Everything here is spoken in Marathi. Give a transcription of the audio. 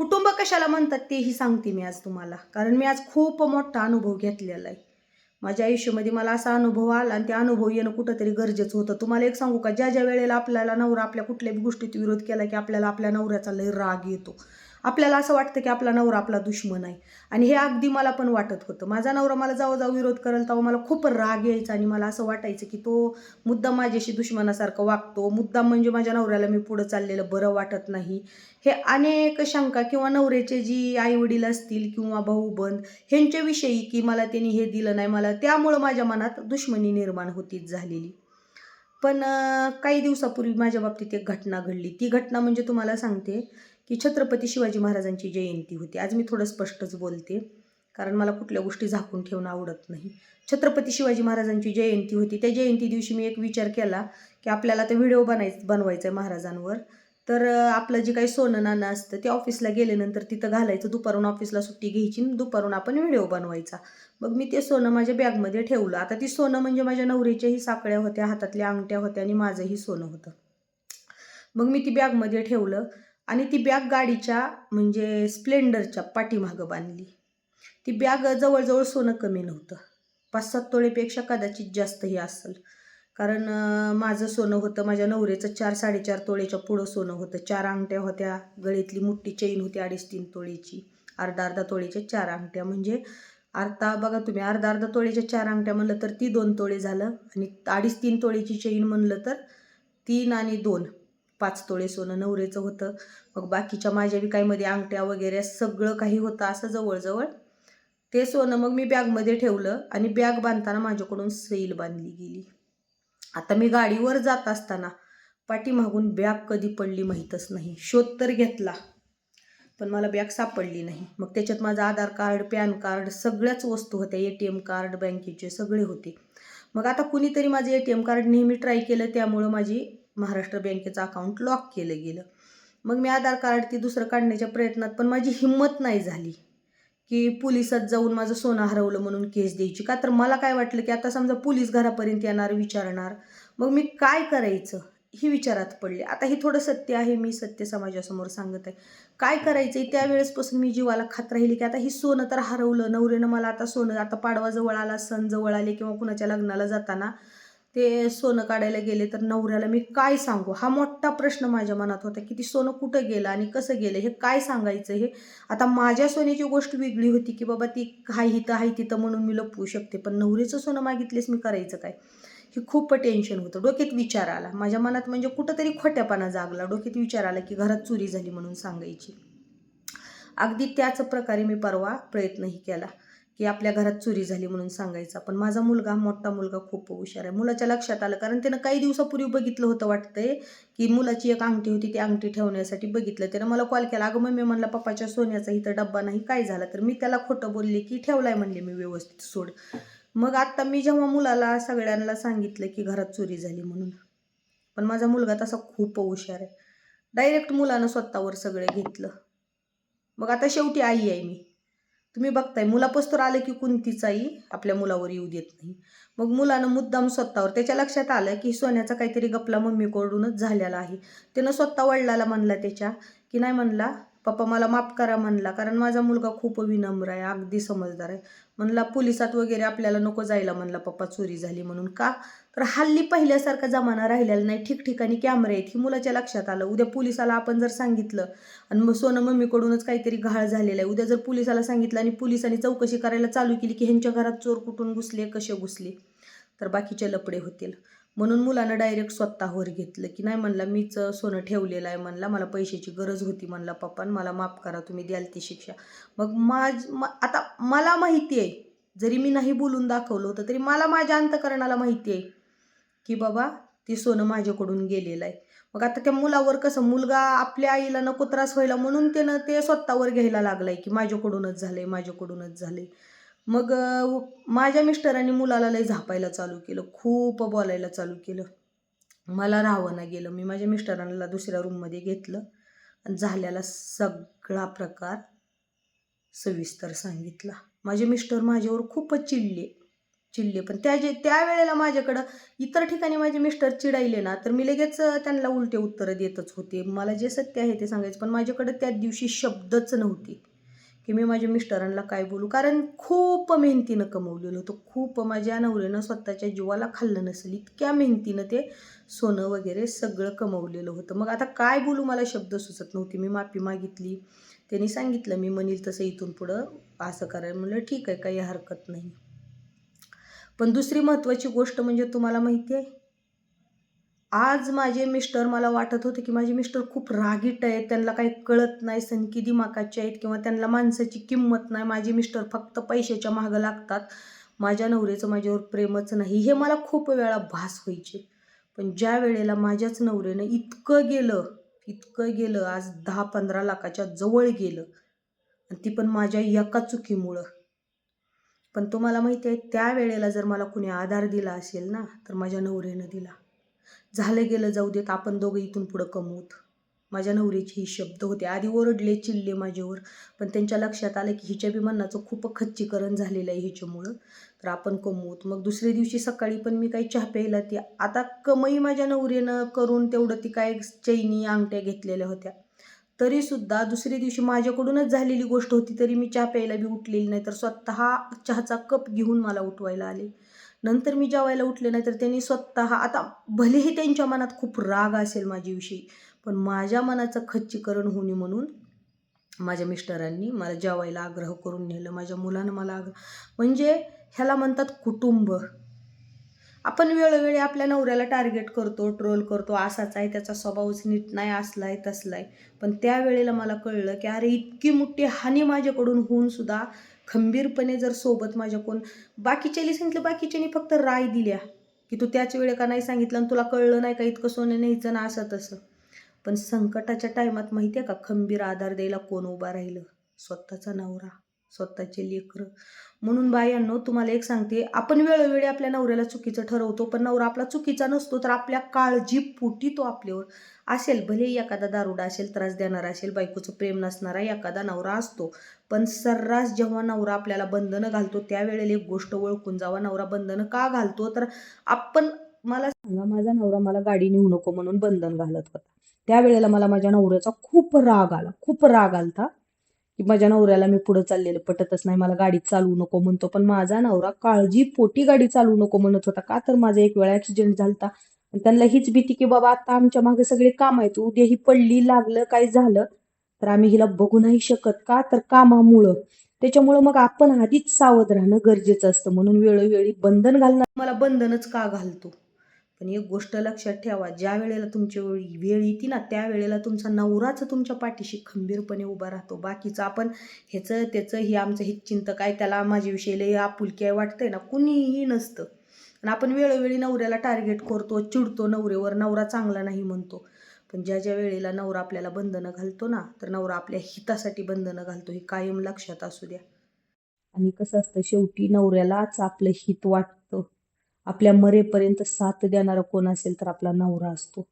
कुटुंब कशाला म्हणतात तेही सांगते मी आज तुम्हाला. कारण मी आज खूप मोठा अनुभव घेतलेला आहे. माझ्या आयुष्यामध्ये मला असा अनुभव आला आणि ते अनुभव येणं कुठंतरी गरजेचं होतं. तुम्हाला एक सांगू का? ज्या ज्या वेळेला आपल्याला नवरा आपल्या कुठल्याही गोष्टीत विरोध केला की आपल्याला आपल्या नवऱ्याचा लय राग येतो. आपल्याला असं वाटतं की आपला नवरा आपला दुश्मन आहे. आणि हे अगदी मला पण वाटत होतं. माझा नवरा मला जाऊ जाऊ विरोध करेल तेव्हा मला खूप राग यायचा आणि मला असं वाटायचं की तो मुद्दा माझ्याशी दुश्मनासारखं वागतो. मुद्दाम म्हणजे माझ्या नवऱ्याला मी पुढं चाललेलं बरं वाटत नाही. हे अनेक शंका किंवा नवऱ्याचे जी आई वडील असतील किंवा भाऊबंद ह्यांच्याविषयी की मला त्यांनी हे दिलं नाही मला त्यामुळं माझ्या मनात दुश्मनी निर्माण होतीच झालेली. पण काही दिवसापूर्वी माझ्या बाबतीत एक घटना घडली. ती घटना म्हणजे तुम्हाला सांगते की छत्रपती शिवाजी महाराजांची जयंती होती. आज मी थोडं स्पष्टच बोलते कारण मला कुठल्या गोष्टी झाकून ठेवणं आवडत नाही. छत्रपती शिवाजी महाराजांची जयंती होती. त्या जयंती दिवशी मी एक विचार केला की आपल्याला ते व्हिडिओ बनाय बनवायचा आहे महाराजांवर. तर आपलं जे काही सोनं नाणं असतं ते ऑफिसला गेल्यानंतर तिथं घालायचं. दुपारून ऑफिसला सुट्टी घ्यायची आणि दुपारून आपण व्हिडिओ बनवायचा. मग मी ते सोनं माझ्या बॅगमध्ये ठेवलं. आता ती सोनं म्हणजे माझ्या नवरीच्याही साकळ्या होत्या हातातल्या अंगठ्या होत्या आणि माझंही सोनं होतं. मग मी ती बॅगमध्ये ठेवलं. आणि ती बॅग गाडीच्या म्हणजे स्प्लेंडरच्या पाठीमागं बांधली. ती बॅग जवळजवळ सोनं कमी नव्हतं. पाच सात तोळेपेक्षा कदाचित जास्तही असेल. कारण माझं सोनं होतं माझ्या नवऱ्याचं चार साडेचार तोळेच्या पुढं सोनं होतं. चार अंगठ्या होत्या गळीतली मोठी चेन होती अडीच तीन तोळेची. अर्धा अर्धा तोळेच्या चार अंगठ्या. म्हणजे अर्धा बघा तुम्ही अर्धा अर्धा तोळेच्या चार अंगठ्या म्हणलं तर ती दोन तोळे झालं. आणि अडीच तीन तोळेची चेन म्हणलं तर तीन आणि दोन. पाच तोळे सोनं नवरेचं होतं. मग बाकीच्या माझ्या बी काहीमध्ये अंगठ्या वगैरे सगळं काही होतं असं जवळजवळ. ते सोनं मग मी बॅगमध्ये ठेवलं आणि बॅग बांधताना माझ्याकडून सैल बांधली गेली. आता मी गाडीवर जात असताना पाठीमागून बॅग कधी पडली माहीतच नाही. शोध तर घेतला पण मला बॅग सापडली नाही. मग त्याच्यात माझं आधार कार्ड पॅन कार्ड सगळ्याच वस्तू होत्या. ए टी एम कार्ड बँकेचे सगळे होते. मग आता कुणीतरी माझं ए टी एम कार्ड नेहमी ट्राय केलं त्यामुळं माझी महाराष्ट्र बँकेचं अकाउंट लॉक केलं गेलं. मग मी आधार कार्ड ती दुसरं काढण्याच्या प्रयत्नात पण माझी हिंमत नाही झाली. की पोलिसात जाऊन माझं सोनं हरवलं म्हणून केस द्यायची. का तर मला काय वाटलं की आता समजा पोलीस घरापर्यंत येणार विचारणार. मग मी काय करायचं? ही विचारात पडले. आता हे थोडं सत्य आहे मी सत्य समाजासमोर सांगत आहे. काय करायचं त्यावेळेसपासून मी जीवाला खात राहिली की आता ही सोनं तर हरवलं. नवऱ्यानं मला आता सोनं आता पाडवा जवळ आला सण जवळ आले किंवा कुणाच्या लग्नाला जाताना ते सोनं काढायला गेले तर नवऱ्याला मी काय सांगू? हा मोठा प्रश्न माझ्या मनात होता की ती सोनं कुठं गेलं आणि कसं गेलं? हे काय सांगायचं हे? आता माझ्या सोन्याची गोष्ट वेगळी होती की बाबा ती हाय हिथं हाय तिथं म्हणून मी लपवू शकते पण नवरीचं सोनं मागितलेस मी करायचं काय? हे खूप टेन्शन होतं. डोक्यात विचार आला. माझ्या मनात म्हणजे कुठंतरी खोट्यापणा जागला. डोक्यात विचार आला की घरात चोरी झाली म्हणून सांगायची. अगदी त्याच प्रकारे मी परवा प्रयत्नही केला. की आपल्या घरात चोरी झाली म्हणून सांगायचा. पण माझा मुलगा मोठा मुलगा खूप हुशार आहे. मुलाच्या लक्षात आलं कारण त्यानं काही दिवसापूर्वी बघितलं होतं वाटतंय की मुलाची एक अंगठी होती ती अंगठी ठेवण्यासाठी बघितलं. त्यानं मला कॉल केला अगं मग मी म्हणलं पप्पाच्या सोन्याचा इथं डब्बा नाही काय झाला? तर मी त्याला खोटं बोलले की ठेवलाय म्हणले मी व्यवस्थित सोड. मग आत्ता मी जेव्हा मुलाला सगळ्यांना सांगितलं की घरात चोरी झाली म्हणून. पण माझा मुलगा तसा खूप हुशार आहे. डायरेक्ट मुलानं स्वतःवर सगळं घेतलं. मग आता शेवटी आई आहे मी. तुम्ही बघताय मुलापस्तोर आलं की कोणतीचाही आपल्या मुलावर येऊ देत नाही. मग मुलानं मुद्दाम स्वतःवर त्याच्या लक्षात आलं की सोन्याचा काहीतरी गपला मम्मीकडूनच झालेला आहे. त्यानं स्वतः वडिलाला म्हणला त्याच्या की नाही म्हणला पप्पा मला माफ करा म्हणला कारण माझा मुलगा खूप विनम्र आहे अगदी समजदार आहे. म्हणला पोलिसात वगैरे आपल्याला नको जायला म्हणला पप्पा चोरी झाली म्हणून का? तर हल्ली पहिल्यासारखा जमाना राहिलेला नाही. ठिकठिकाणी कॅमेरे आहेत. ही मुलाच्या लक्षात आलं. उद्या पोलिसाला आपण जर सांगितलं आणि मग सोनं मम्मीकडूनच काहीतरी घाळ झालेला आहे. उद्या जर पोलिसाला सांगितलं आणि पोलिसांनी चौकशी करायला चालू केली की ह्यांच्या घरात चोर कुठून घुसले कसे घुसले तर बाकीचे लपडे होतील. म्हणून मुलानं डायरेक्ट स्वतःवर घेतलं की नाही म्हणला मीच सोनं ठेवलेलं आहे म्हणला मला पैशाची गरज होती म्हणला पप्पा मला माफ करा तुम्ही द्याल ती शिक्षा. मग माझ म- आता मला माहिती आहे जरी मी नाही बोलून दाखवलं होतं तरी मला माझ्या अंतकरणाला माहिती आहे की बाबा ते सोनं माझ्याकडून गेलेलं आहे. मग आता त्या मुलावर कसं मुलगा आपल्या आईला नको त्रास व्हायला म्हणून त्यानं ते स्वतःवर घ्यायला लागलाय की माझ्याकडूनच झालंय माझ्याकडूनच झालंय. मग माझ्या मिस्टरांनी मुलाला लय झापायला चालू केलं खूप बोलायला चालू केलं. मला राहावं गेलं. मी माझ्या मिस्टरांना दुसऱ्या रूममध्ये घेतलं आणि झालेला सगळा प्रकार सविस्तर सांगितला. माझे मिस्टर माझ्यावर खूपच चिडले चिडले. पण त्या जे त्या वेळेला माझ्याकडं इतर ठिकाणी माझे मिस्टर चिडायले ना तर मी लगेच त्यांना उलटे उत्तरं देतच होते. मला जे सत्य आहे ते सांगायचं पण माझ्याकडं त्या दिवशी शब्दच नव्हते. की मी माझ्या मिस्टरांना काय बोलू? कारण खूप मेहनतीनं कमवलेलं होतं. खूप माझ्या नवऱ्यानं स्वतःच्या जीवाला खाल्लं नसेल. इतक्या मेहनतीनं ते सोनं वगैरे सगळं कमवलेलं होतं. मग आता काय बोलू? मला शब्द सुचत नव्हते. मी माफी मागितली. त्यांनी सांगितलं मी म्हणील तसं इथून पुढं असं करायला. म्हणलं ठीक आहे काही हरकत नाही. पण दुसरी महत्त्वाची गोष्ट म्हणजे तुम्हाला माहिती आहे आज माझे मिस्टर मला वाटत होते की माझे मिस्टर खूप रागीट आहेत. त्यांना काही कळत नाही सनकी दिमाकाचे आहेत किंवा त्यांना माणसाची किंमत नाही. माझे मिस्टर फक्त पैशाच्या मागं लागतात. माझ्या नवऱ्याचं माझ्यावर प्रेमच नाही. हे मला खूप वेळा भास व्हायचे. पण ज्या वेळेला माझ्याच नवऱ्यानं इतकं गेलं इतकं गेलं आज दहा पंधरा लाखाच्या जवळ गेलं आणि ती पण माझ्या एका चुकीमुळं. पण तुम्हाला माहिती आहे त्यावेळेला जर मला कुणी आधार दिला असेल ना तर माझ्या नवऱ्यानं दिला. झालं गेलं जाऊ देत आपण दोघं इथून पुढं कमवूत. माझ्या नवरीचे ही शब्द होते. आधी ओरडले चिल्ले माझ्यावर पण त्यांच्या लक्षात आलं की हिच्या विमानाचं खूप खच्चीकरण झालेलं आहे ह्याच्यामुळं तर आपण कमवूत. मग दुसऱ्या दिवशी सकाळी पण मी काही चहा प्यायला ती आता कमाई माझ्या नवरीनं करून तेवढं ती काय चैनी अंगठ्या घेतलेल्या होत्या. तरीसुद्धा दुसऱ्या दिवशी माझ्याकडूनच झालेली गोष्ट होती तरी मी चहा प्यायला बी उठलेली नाही तर स्वतः चहाचा कप घेऊन मला उठवायला आले. नंतर मी जेवायला उठले नाही तर त्यांनी स्वतः आता भलेही त्यांच्या मनात खूप राग असेल माझ्याविषयी पण माझ्या मनाचं खच्चीकरण होणे म्हणून माझ्या मिस्टरांनी मला जेवायला आग्रह करून नेलं माझ्या मुलानं मला आग्रह म्हणजे ह्याला म्हणतात कुटुंब. आपण वेळोवेळी आपल्या नवऱ्याला टार्गेट करतो ट्रोल करतो असाच आहे त्याचा स्वभावच नीट नाही असला आहे तसला आहे पण त्यावेळेला मला कळलं की अरे इतकी मोठी हानी माझ्याकडून होऊन सुद्धा खंबीरपणे जर सोबत माझ्या कोण बाकीच्याने सांगितलं बाकीच्यानी फक्त राय दिल्या की तू त्याच वेळे का नाही सांगितलं आणि तुला कळलं नाही का इतकं सोनं न्यायचं ना असं तसं. पण संकटाच्या टायमात माहिती आहे का खंबीर आधार द्यायला कोण उभा राहिलं? स्वतःचा नवरा. स्वतःचे लेकरं. म्हणून बायांनो तुम्हाला एक सांगते आपण वेळोवेळी आपल्या नवऱ्याला चुकीचं ठरवतो पण नवरा आपला चुकीचा नसतो तर आपल्या काळजी पोटी तो आपल्यावर. असेल भले एखादा दारुडा असेल त्रास देणारा असेल बायकोचं प्रेम नसणारा एखादा नवरा असतो पण सर्रास जेव्हा नवरा आपल्याला बंधनं घालतो त्यावेळेला एक गोष्ट ओळखून जावा नवरा बंधनं का घालतो? तर आपण मला सांगा माझा नवरा मला गाडी नेऊ नको म्हणून बंधन घालत होता. त्यावेळेला मला माझ्या नवऱ्याचा खूप राग आला खूप राग आलता. की माझ्या नवऱ्याला मी पुढं चाललेलं पटतच नाही मला गाडी चालवू नको म्हणतो. पण माझा नवरा काळजी पोटी गाडी चालवू नको म्हणत होता. का तर माझा एक वेळा ऍक्सिडेंट झालता. आणि त्यांना हीच भीती की बाबा आता आमच्या मागे सगळे काम आहेत उद्या ही पडली लागलं काय झालं तर आम्ही हिला बघू नाही शकत. का तर कामामुळं. त्याच्यामुळं मग आपण आधीच सावध राहणं गरजेचं असतं. म्हणून वेळोवेळी बंधन घालणं मला बंधनच का घालतो? पण एक गोष्ट लक्षात ठेवा ज्या वेळेला तुमची वेळ येते ना त्यावेळेला तुमचा नवराच तुमच्या पाठीशी खंबीरपणे उभा राहतो. बाकीचं आपण ह्याचं त्याचं हे आमचं हित चिंत काय त्याला माझ्याविषयी लय आपुलकी आहे वाटतंय ना कुणीही नसतं. आणि आपण वेळोवेळी नवऱ्याला टार्गेट करतो चिडतो नवरेवर नवरा चांगला नाही म्हणतो. पण ज्या ज्या वेळेला नवरा आपल्याला बंधनं घालतो ना तर नवरा आपल्या हितासाठी बंधनं घालतो हे कायम लक्षात असू द्या. आणि कसं असतं शेवटी नवऱ्यालाच आपलं हित वाटतं. आपल्या मरेपर्यंत साथ देणारा कोण असेल तर आपला नवरा असतो.